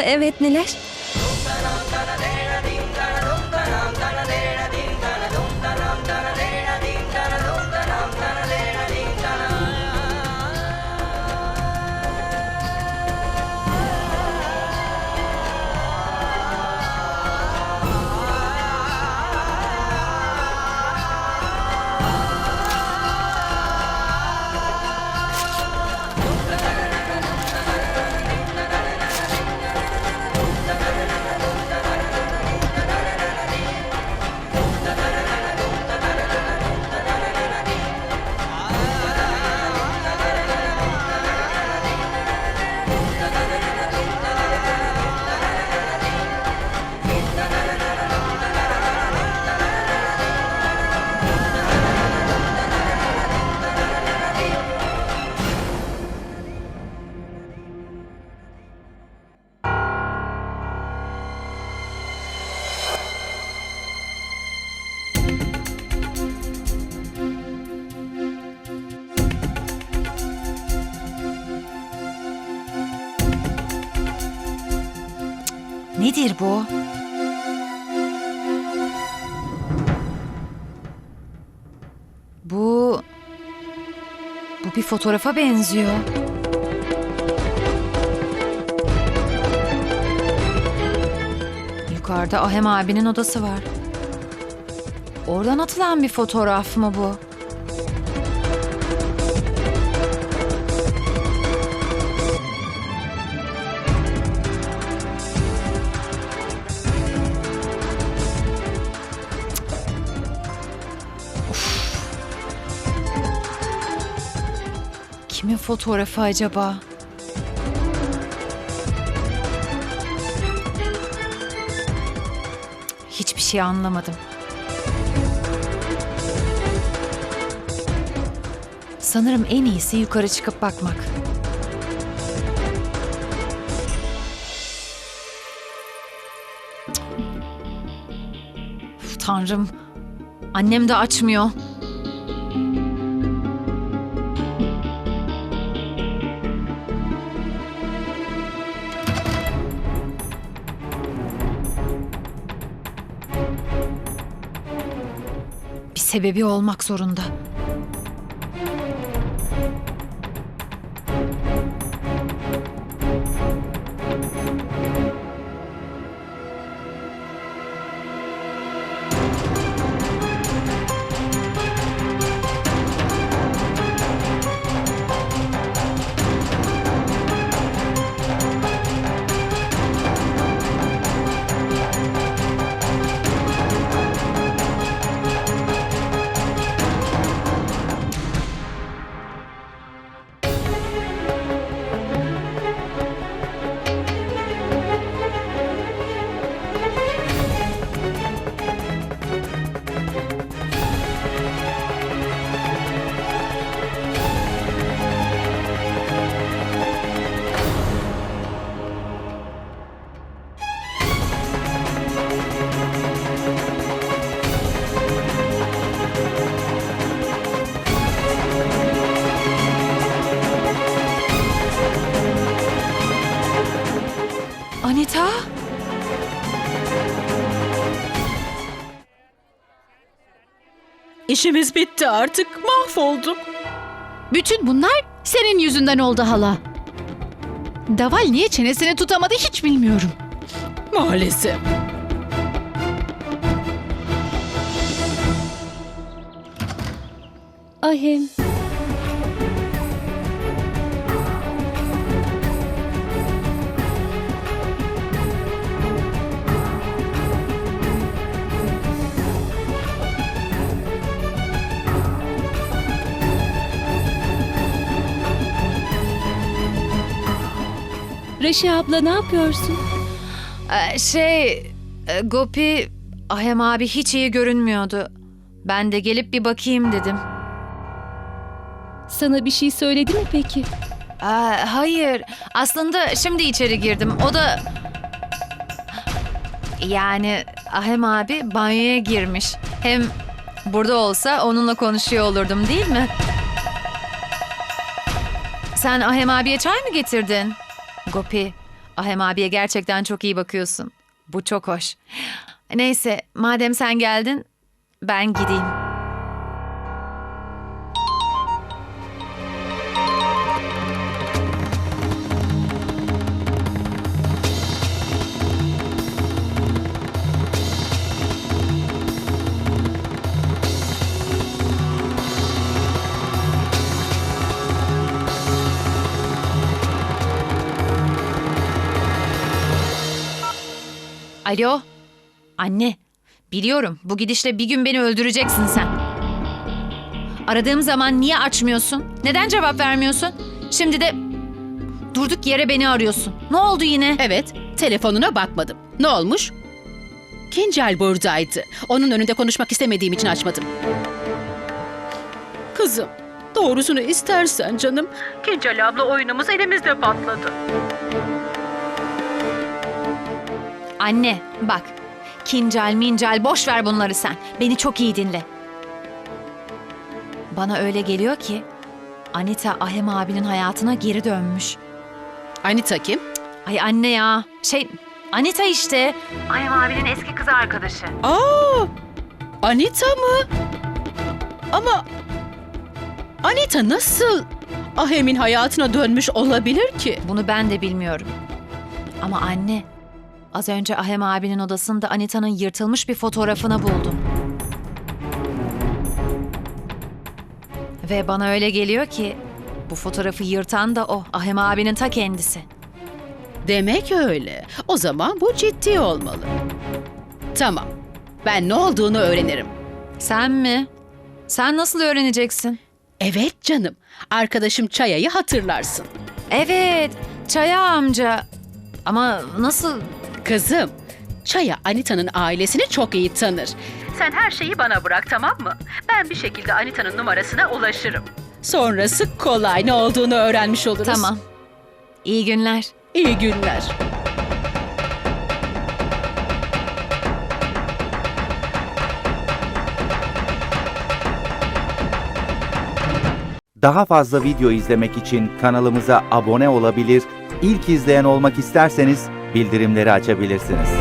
Evet Nileş. Nedir bu? Bu... Bu bir fotoğrafa benziyor. Yukarıda Ahem abinin odası var. Oradan atılan bir fotoğraf mı bu? Kimin fotoğrafı acaba? Hiçbir şey anlamadım. Sanırım en iyisi yukarı çıkıp bakmak. Tanrım. Annem de açmıyor. Sebebi olmak zorunda. İşimiz bitti artık mahvolduk. Bütün bunlar senin yüzünden oldu hala. Daval niye çenesini tutamadı hiç bilmiyorum. Maalesef. Ahem. Reşi abla ne yapıyorsun? Ee, şey, e, Gopi, Ahem abi hiç iyi görünmüyordu. Ben de gelip bir bakayım dedim. Sana bir şey söyledi mi peki? Aa, hayır, aslında şimdi içeri girdim. O da... Yani Ahem abi banyoya girmiş. Hem burada olsa onunla konuşuyor olurdum değil mi? Sen Ahem abiye çay mı getirdin? Gopi, Ahem abiye gerçekten çok iyi bakıyorsun. Bu çok hoş. Neyse madem sen geldin ben gideyim. Alo. Anne. Biliyorum bu gidişle bir gün beni öldüreceksin sen. Aradığım zaman niye açmıyorsun? Neden cevap vermiyorsun? Şimdi de durduk yere beni arıyorsun. Ne oldu yine? Evet, telefonuna bakmadım. Ne olmuş? Kincel buradaydı. Onun önünde konuşmak istemediğim için açmadım. Kızım, doğrusunu istersen canım. Kincel abla oyunumuz elimizde patladı. Anne bak. Kincal mincal boş ver bunları sen. Beni çok iyi dinle. Bana öyle geliyor ki Anita Ahem abinin hayatına geri dönmüş. Anita kim? Ay anne ya. Şey Anita işte. Ahem abinin eski kız arkadaşı. Aa! Anita mı? Ama Anita nasıl Ahem'in hayatına dönmüş olabilir ki? Bunu ben de bilmiyorum. Ama anne, az önce Ahem abinin odasında Anita'nın yırtılmış bir fotoğrafını buldum. Ve bana öyle geliyor ki bu fotoğrafı yırtan da o, Ahem abinin ta kendisi. Demek öyle. O zaman bu ciddi olmalı. Tamam. Ben ne olduğunu öğrenirim. Sen mi? Sen nasıl öğreneceksin? Evet canım. Arkadaşım Çaya'yı hatırlarsın. Evet, Çaya amca. Ama nasıl? Kızım, Çaya Anita'nın ailesini çok iyi tanır. Sen her şeyi bana bırak tamam mı? Ben bir şekilde Anita'nın numarasına ulaşırım. Sonrası kolay ne olduğunu öğrenmiş oluruz. Tamam. İyi günler. İyi günler. Daha fazla video izlemek için kanalımıza abone olabilir, ilk izleyen olmak isterseniz bildirimleri açabilirsiniz.